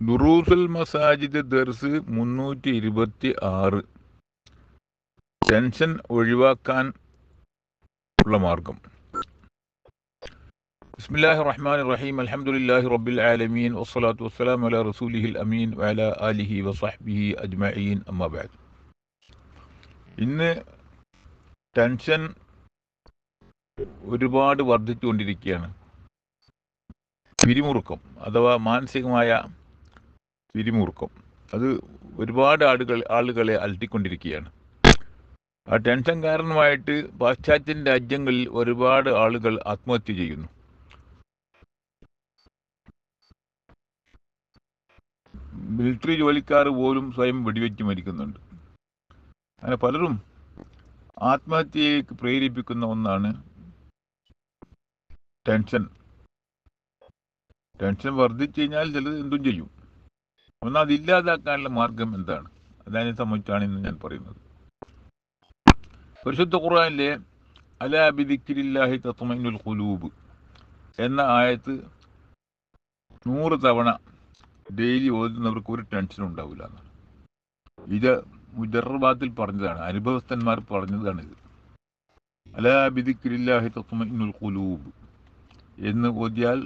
ദുറൂസുൽ മസാജിദ് ദർസ് മുന്നൂറ്റി ഇരുപത്തി ആറ് ടെൻഷൻ ഒഴിവാക്കാൻ ഉള്ള മാർഗം. ബിസ്മില്ലാഹി റഹ്മാൻ റഹീം. അൽഹംദുലില്ലാഹി റബ്ബിൽ ആലമീൻ. വസ്സലാത്തു വസ്സലാം അലാ റസൂലിഹിൽ അമീൻ വഅലാ ആലിഹി വസഹ്ബിഹി അജ്മഈൻ. അമ്മാ ബഅദ്. ഇന്ന് ടെൻഷൻ ഒരുപാട് വർദ്ധിച്ചുകൊണ്ടിരിക്കുകയാണ്. പിരിമുറുക്കം അഥവാ മാനസികമായ പിരിമുറുക്കം അത് ഒരുപാട് ആളുകൾ ആളുകളെ അലട്ടിക്കൊണ്ടിരിക്കുകയാണ്. ആ ടെൻഷൻ കാരണമായിട്ട് പാശ്ചാത്യ രാജ്യങ്ങളിൽ ഒരുപാട് ആളുകൾ ആത്മഹത്യ ചെയ്യുന്നു. മിലിറ്ററി ജോലിക്കാർ പോലും സ്വയം വെടിവെച്ച് മരിക്കുന്നുണ്ട്. അങ്ങനെ പലരും ആത്മഹത്യയിലേക്ക് പ്രേരിപ്പിക്കുന്ന ഒന്നാണ് ടെൻഷൻ. ടെൻഷൻ വർദ്ധിച്ചു കഴിഞ്ഞാൽ ചിലത് എന്തും ചെയ്യും. എന്നാൽ അത് ഇല്ലാതാക്കാനുള്ള മാർഗം എന്താണ്? അതിനെ സംബന്ധിച്ചാണ് ഇന്ന് ഞാൻ പറയുന്നത്. പരിശുദ്ധ ഖുർആനിലെ അലാ ബിദിക്രില്ലാഹി തത്മൈനുൽ ഖുലൂബ് എന്ന ആയത്ത് നൂറ് തവണ ഡെയിലി ഓതുന്നവർക്ക് ഒരു ടെൻഷൻ ഉണ്ടാവില്ല എന്നാണ്. ഇത് മുജറബാത്തിൽ പറഞ്ഞതാണ്. അനുഭവസ്ഥന്മാർ പറഞ്ഞതാണ് ഇത്. അലാ ബിദിക്രില്ലാഹി തത്മൈനുൽ ഖുലൂബ് എന്ന് ഓതിയാൽ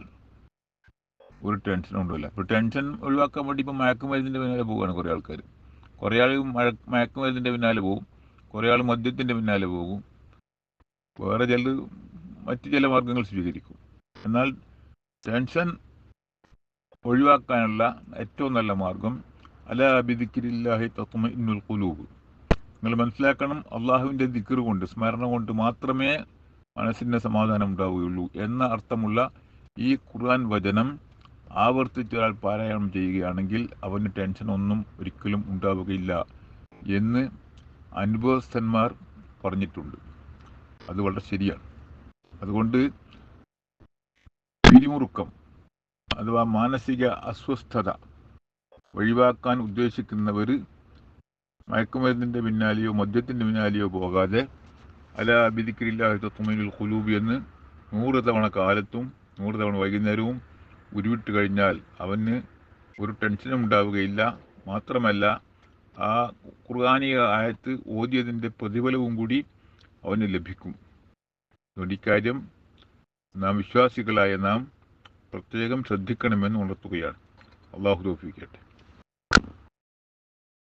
ഒരു ടെൻഷൻ ഉണ്ടല്ല. ഇപ്പോൾ ടെൻഷൻ ഒഴിവാക്കാൻ വേണ്ടി ഇപ്പോൾ മയക്കുമരുന്നിന്റെ പിന്നാലെ പോവുകയാണ് കുറേ ആൾക്കാർ കുറേ ആൾ മഴ മയക്കുമരുന്നിന്റെ പിന്നാലെ പോകും കുറേ ആൾ മദ്യത്തിന്റെ പിന്നാലെ പോകും. വേറെ ചിലർ മറ്റ് ചില മാർഗങ്ങൾ സ്വീകരിക്കും. എന്നാൽ ടെൻഷൻ ഒഴിവാക്കാനുള്ള ഏറ്റവും നല്ല മാർഗം അല അബിദിക്കിരില്ലാഹി തത്മ ഇന്നുൽ കുലൂബ് നിങ്ങൾ മനസ്സിലാക്കണം അള്ളാഹുവിന്റെ ദിക്കർ കൊണ്ട് സ്മരണ കൊണ്ട് മാത്രമേ മനസ്സിന്റെ സമാധാനം ഉണ്ടാവുകയുള്ളൂ എന്ന അർത്ഥമുള്ള ഈ ഖുർആൻ വചനം ആവർത്തിച്ച് ഒരാൾ പാരായണം ചെയ്യുകയാണെങ്കിൽ അവന് ടെൻഷൻ ഒന്നും ഒരിക്കലും ഉണ്ടാവുകയില്ല എന്ന് അനുഭവസ്ഥന്മാർ പറഞ്ഞിട്ടുണ്ട്. അത് വളരെ ശരിയാണ്. അതുകൊണ്ട് പിരിമുറുക്കം അഥവാ മാനസിക അസ്വസ്ഥത ഒഴിവാക്കാൻ ഉദ്ദേശിക്കുന്നവർ മയക്കുമരുന്നിന്റെ പിന്നാലെയോ മദ്യത്തിന്റെ പിന്നാലെയോ പോകാതെ അല ബിദിക്രില്ലാഹി തത്മീനുൽ ഖുലൂബ് എന്ന് നൂറ് തവണ കാലത്തും നൂറ് തവണ വൈകുന്നേരവും ഉരുവിട്ട് കഴിഞ്ഞാൽ അവന് ഒരു ടെൻഷനും ഉണ്ടാവുകയില്ല. മാത്രമല്ല ആ ഖുർആാനിക ആയത്ത് ഓതിയതിന്റെ പ്രതിഫലവും കൂടി അവന് ലഭിക്കും. അതുകൊണ്ട് ഇക്കാര്യം നാം വിശ്വാസികളായ നാം പ്രത്യേകം ശ്രദ്ധിക്കണമെന്ന് ഉണർത്തുകയാണ്. അള്ളാഹു തോഫിക്കട്ടെ